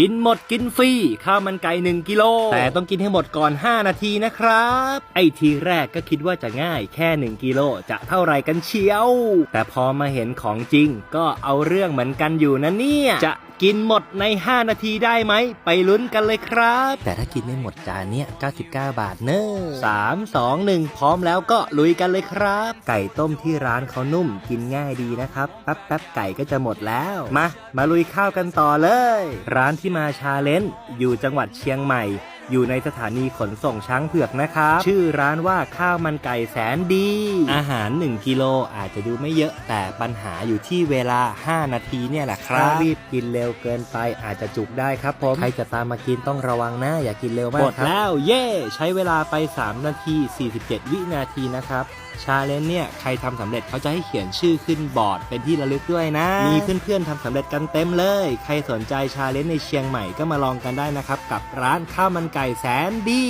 กินหมดกินฟรีข้าวมันไก่1กิโลแต่ต้องกินให้หมดก่อน 5 นาทีนะครับ ไอทีแรกก็คิดว่าจะง่ายแค่ 1กิโลจะเท่าไรกันเชียว แต่พอมาเห็นของจริง ก็เอาเรื่องเหมือนกันอยู่นะเนี่ยจะกินหมดใน 5 นาทีได้ไหม ไปลุ้นกันเลยครับ แต่ถ้ากินไม่หมดจานเนี้ย99 บาทเนอะ3 2 1พร้อมแล้วก็ลุยกันเลยครับ ไก่ต้มที่ร้านเขานุ่มกินง่ายดีนะครับ แป๊บแป๊บๆไก่ก็จะหมดแล้ว มา มาลุยข้าวกันต่อเลย ร้านที่มาชาเลนจ์อยู่จังหวัดเชียงใหม่ อยู่ในสถานีขนส่งช้างเผือกนะครับ ชื่อร้านว่าข้าวมันไก่แสนดี อาหาร 1 กิโลอาจจะดูไม่เยอะแต่ปัญหาอยู่ที่เวลา 5 นาทีเนี่ยแหละครับถ้ารีบกินเร็วเกินไปอาจจะจุกได้ครับผมใครจะตามมากินต้องระวังนะอย่ากินเร็วมากหมดแล้วเย่ใช้เวลาไป 3 นาที 47 วินาทีนะครับชาเลนจ์เนี่ยใครทำสำเร็จเขาจะให้เขียนชื่อขึ้นบอร์ดเป็นที่ระลึกด้วยนะ มีเพื่อนๆทำสำเร็จกันเต็มเลย ใครสนใจชาเลนจ์ในเชียงใหม่ก็มาลองกันได้นะครับ กับร้านข้าวมันไก่แสนดี